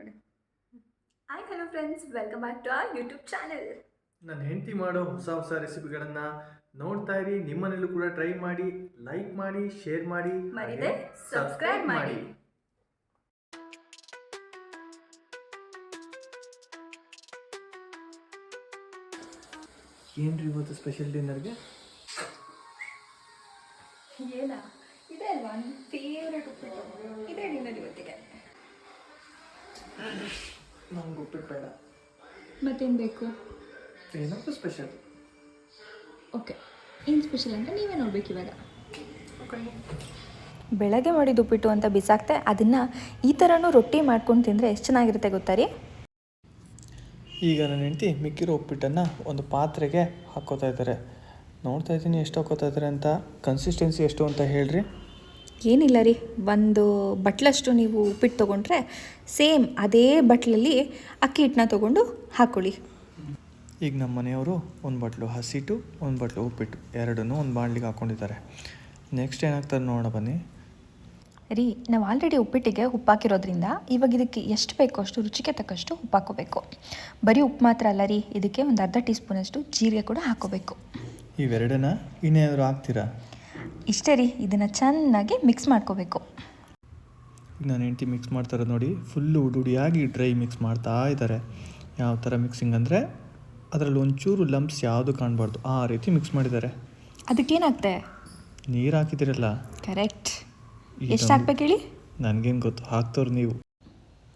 ನೋಡಿ. Hi hello friends welcome back to our YouTube channel ನನ್ನ ಹೆಂಡತಿ ಮಾಡೋ ಹೊಸ ಹೊಸ ರೆಸಿಪಿಗಳನ್ನು ನೋಡ್ತಾ ಇರಿ. ನಿಮ್ಮನೇಲೂ ಕೂಡ ಟ್ರೈ ಮಾಡಿ ಲೈಕ್ ಮಾಡಿ ಶೇರ್ ಮಾಡಿ ಮರಿದೆ ಸಬ್ಸ್ಕ್ರೈಬ್ ಮಾಡಿ. ಏನ್ರಿ ಇವತ್ತು ಸ್ಪೆಷಲ್ ಡಿನ್ನರ್ಗೆ ಏನಾ? ಇದೆ ಅಲ್ವಾ? ನನ್ನ ಫೇವ್ರೆಟ್ ಉಪ್ಪಿಟ್ಟು. ಇದೇ ಡಿನ್ನರ್ ಇವತ್ತಿಗೆ. ನಮ್ಗೆ ಉಪ್ಪಿಟ್ಟು ಬೇಡ. ಮತ್ತೇನು ಬೇಕು? ಏನಾದ್ರು ಸ್ಪೆಷಲ್ ಓಕೆ ಏನು ಸ್ಪೆಷಲ್ ಅಂತ ನೀವೇ ನೋಡ್ಬೇಕು ಇವಾಗ. ಬೆಳಗ್ಗೆ ಮಾಡಿದ ಉಪ್ಪಿಟ್ಟು ಅಂತ ಬಿಸಾಕ್ತೆ ಅದನ್ನು ಈ ಥರನೂ ರೊಟ್ಟಿ ಮಾಡ್ಕೊಂಡು ತಿಂದರೆ ಎಷ್ಟು ಚೆನ್ನಾಗಿರುತ್ತೆ ಗೊತ್ತಾ ರೀ? ಈಗ ನನ್ನ ಹೆಂಡತಿ ಮಿಕ್ಕಿರೋ ಉಪ್ಪಿಟ್ಟನ್ನು ಒಂದು ಪಾತ್ರೆಗೆ ಹಾಕೋತಾ ಇದ್ದಾರೆ ನೋಡ್ತಾ ಇದ್ದೀನಿ ಎಷ್ಟು ಹಾಕೋತಾ ಇದ್ದಾರೆ ಅಂತ ಕನ್ಸಿಸ್ಟೆನ್ಸಿ ಎಷ್ಟು ಅಂತ ಹೇಳ್ರಿ. ಏನಿಲ್ಲ ರೀ ಒಂದು ಬಟ್ಲಷ್ಟು ನೀವು ಉಪ್ಪಿಟ್ಟು ತೊಗೊಂಡ್ರೆ ಸೇಮ್ ಅದೇ ಬಟ್ಲಲ್ಲಿ ಅಕ್ಕಿ ಹಿಟ್ಟನ್ನ ತೊಗೊಂಡು ಹಾಕ್ಕೊಳ್ಳಿ ಈಗ ನಮ್ಮ ಮನೆಯವರು ಒಂದು ಬಟ್ಲು ಹಸಿಟ್ಟು ಒಂದು ಬಟ್ಲು ಉಪ್ಪಿಟ್ಟು ಎರಡನ್ನೂ ಒಂದು ಬಾಣಲಿಗೆ ಹಾಕ್ಕೊಂಡಿದ್ದಾರೆ ನೆಕ್ಸ್ಟ್ ಏನಾಗ್ತದೆ ನೋಡೋಣ ಬನ್ನಿ. ರೀ ನಾವು ಆಲ್ರೆಡಿ ಉಪ್ಪಿಟ್ಟಿಗೆ ಉಪ್ಪು ಹಾಕಿರೋದ್ರಿಂದ ಇವಾಗ ಇದಕ್ಕೆ ಎಷ್ಟು ಬೇಕೋ ಅಷ್ಟು ರುಚಿಗೆ ತಕ್ಕಷ್ಟು ಉಪ್ಪು ಹಾಕೋಬೇಕು. ಬರೀ ಉಪ್ಪು ಮಾತ್ರ ಅಲ್ಲ ರೀ ಇದಕ್ಕೆ ಒಂದು ಅರ್ಧ ಟೀ ಸ್ಪೂನಷ್ಟು ಜೀರಿಗೆ ಕೂಡ ಹಾಕೋಬೇಕು. ಇವೆರಡನ್ನ ಇನ್ನೇನಾದ್ರು ಹಾಕ್ತೀರಾ? ಇಷ್ಟೇ ರೀ ಇದನ್ನು ಚೆನ್ನಾಗಿ ಮಿಕ್ಸ್ ಮಾಡ್ಕೋಬೇಕು. ನಾನು ಹೆಂಡತಿ ಮಿಕ್ಸ್ ಮಾಡ್ತಾರೆ ನೋಡಿ ಫುಲ್ಲು ಉಡುಡಿಯಾಗಿ ಡ್ರೈ ಮಿಕ್ಸ್ ಮಾಡ್ತಾ ಇದ್ದಾರೆ. ಯಾವ ಥರ ಮಿಕ್ಸಿಂಗ್ ಅಂದರೆ ಅದರಲ್ಲಿ ಒಂಚೂರು ಲಂಪ್ಸ್ ಯಾವುದು ಕಾಣಬಾರ್ದು ಆ ರೀತಿ ಮಿಕ್ಸ್ ಮಾಡಿದ್ದಾರೆ. ಅದಕ್ಕೇನಾಗ್ತೆ? ನೀರು ಹಾಕಿದಿರಲ್ಲ ಕರೆಕ್ಟ್ ಎಷ್ಟು ಹಾಕ್ಬೇಕು ಹೇಳಿ? ನನಗೇನು ಗೊತ್ತು ಹಾಕ್ತವ್ರು ನೀವು.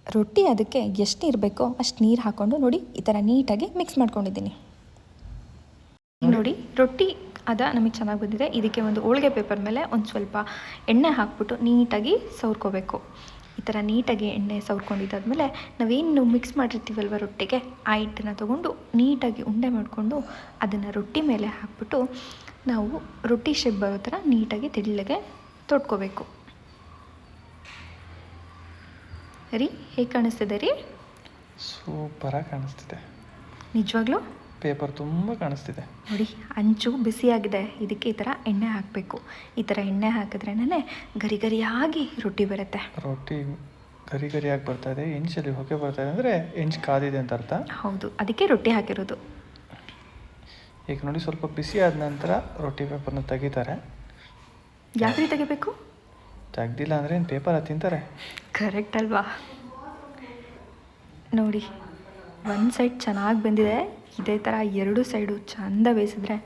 ರೊಟ್ಟಿ ಅದಕ್ಕೆ ಎಷ್ಟು ನೀರು ಬೇಕೋ ಅಷ್ಟು ನೀರು ಹಾಕ್ಕೊಂಡು ನೋಡಿ ಈ ಥರ ನೀಟಾಗಿ ಮಿಕ್ಸ್ ಮಾಡ್ಕೊಂಡಿದ್ದೀನಿ. ನೋಡಿ ರೊಟ್ಟಿ ಅದ ನಮಗೆ ಚೆನ್ನಾಗಿ ಬಂದಿದೆ. ಇದಕ್ಕೆ ಒಂದು ಹೋಳಿಗೆ ಪೇಪರ್ ಮೇಲೆ ಒಂದು ಸ್ವಲ್ಪ ಎಣ್ಣೆ ಹಾಕ್ಬಿಟ್ಟು ನೀಟಾಗಿ ಸವರ್ಕೋಬೇಕು. ಈ ಥರ ನೀಟಾಗಿ ಎಣ್ಣೆ ಸವರ್ಕೊಂಡಿದ್ದಾದ್ಮೇಲೆ ನಾವೇನು ಮಿಕ್ಸ್ ಮಾಡಿರ್ತೀವಲ್ವ ರೊಟ್ಟಿಗೆ ಆ ಹಿಟ್ಟನ್ನು ತೊಗೊಂಡು ನೀಟಾಗಿ ಉಂಡೆ ಮಾಡಿಕೊಂಡು ಅದನ್ನು ರೊಟ್ಟಿ ಮೇಲೆ ಹಾಕ್ಬಿಟ್ಟು ನಾವು ರೊಟ್ಟಿ ಶೇಪ್ ಬರೋ ಥರ ನೀಟಾಗಿ ತೆಳ್ಳಗೆ ತೊಟ್ಕೋಬೇಕು. ರೀ ಹೇಗೆ ಕಾಣಿಸ್ತಿದೆ ರೀ? ಸೂಪರಾಗಿ ಕಾಣಿಸ್ತಿದೆ. ನಿಜವಾಗ್ಲೂ? ಪೇಪರ್ ತುಂಬ ಕಾಣಿಸ್ತಿದೆ. ನೋಡಿ ಅಂಚು ಬಿಸಿಯಾಗಿದೆ. ಇದಕ್ಕೆ ಈ ಥರ ಎಣ್ಣೆ ಹಾಕಬೇಕು. ಈ ಥರ ಎಣ್ಣೆ ಹಾಕಿದ್ರೇನೆ ಗರಿ ಗರಿಯಾಗಿ ರೊಟ್ಟಿ ಬರುತ್ತೆ. ರೊಟ್ಟಿ ಗರಿ ಗರಿಯಾಗಿ ಬರ್ತಾ ಇದೆ. ಎಂಚಲ್ಲಿ ಹೊಗೆ ಬರ್ತಾ ಇದೆ ಅಂದರೆ ಎಂಚು ಕಾದಿದೆ ಅಂತ ಅರ್ಥ? ಹೌದು ಅದಕ್ಕೆ ರೊಟ್ಟಿ ಹಾಕಿರೋದು. ಈಗ ನೋಡಿ ಸ್ವಲ್ಪ ಬಿಸಿ ಆದ ನಂತರ ರೊಟ್ಟಿ ಪೇಪರ್ನ ತೆಗಿತಾರೆ. ಯಾವ ರೀತಿ ತೆಗಿಬೇಕು? ತೆಗ್ದಿಲ್ಲ ಅಂದರೆ ಏನು ಪೇಪರ್ ತಿಂತಾರೆ? ಕರೆಕ್ಟ್ ಅಲ್ವಾ? ನೋಡಿ ಒಂದು ಸೈಡ್ ಚೆನ್ನಾಗಿ ಬಂದಿದೆ. ಇದೇ ಥರ ಎರಡು ಸೈಡು ಚಂದ ಬೇಯಿಸಿದ್ರೆ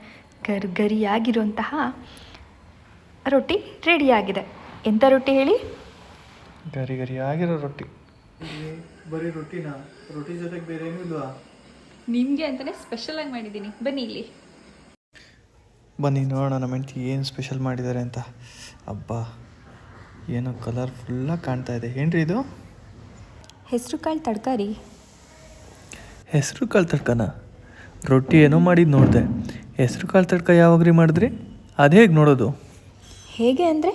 ಗರ್ಗರಿಯಾಗಿರುವಂತಹ ರೊಟ್ಟಿ ರೆಡಿಯಾಗಿದೆ ಎಂಥ ರೊಟ್ಟಿ ಹೇಳಿ? ಗರಿ ಗರಿಯಾಗಿರೋ ಆಗಿರೋ ರೊಟ್ಟಿ ಬರೀ ರೊಟ್ಟಿನ. ರೊಟ್ಟಿ ಜೊತೆಗೆ ಬೇರೆ ಏನೂ ಇಲ್ವಾ? ನಿಮಗೆ ಅಂತಲೇ ಸ್ಪೆಷಲಾಗಿ ಮಾಡಿದ್ದೀನಿ. ಬನ್ನಿ ಇಲ್ಲಿ. ಬನ್ನಿ ನೋಡೋಣ ನಮ್ಮ ಹೆಂಡತಿ ಏನು ಸ್ಪೆಷಲ್ ಮಾಡಿದ್ದಾರೆ ಅಂತ. ಅಬ್ಬಾ ಏನೋ ಕಲರ್ಫುಲ್ಲಾಗಿ ಕಾಣ್ತಾ ಇದೆ. ಏನ್ರಿ ಇದು? ಹೆಸರು ಕಾಳು ತರಕಾರಿ ಹೆಸರು ಕಾಳು ತಡ್ಕನ? ರೊಟ್ಟಿ ಏನೋ ಮಾಡಿದ್ದು ನೋಡಿದೆ. ಹೆಸರು ಕಾಳು ತಡ್ಕ ಯಾವಾಗ್ರಿ ಮಾಡಿದ್ರಿ? ಅದು ಹೇಗೆ ನೋಡೋದು? ಹೇಗೆ ಅಂದರೆ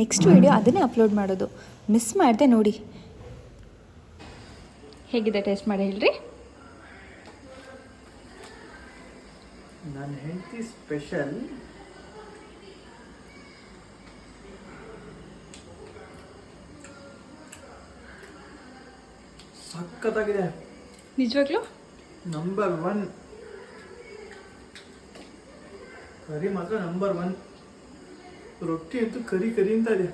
ನೆಕ್ಸ್ಟ್ ವಿಡಿಯೋ ಅದನ್ನೇ ಅಪ್ಲೋಡ್ ಮಾಡೋದು. ಮಿಸ್ ಮಾಡಿದೆ ನೋಡಿ. ಹೇಗಿದೆ ಟೇಸ್ಟ್ ಮಾಡಿ ಹೇಳ್ರಿ. ನನ್ನ ಹೆಂಡತಿ ಸ್ಪೆಷಲ್ ಸಖತ್ತಾಗಿದೆ. ನಿಜವಾಗ್ಲೂ? ನಂಬರ್ ಒನ್ ಕರಿ ಮಾತ್ರ ನಂಬರ್ ಒನ್ ರೊಟ್ಟಿ ಅಂತೂ ಕರಿ ಕರಿ ಅಂತ ಇದೆ.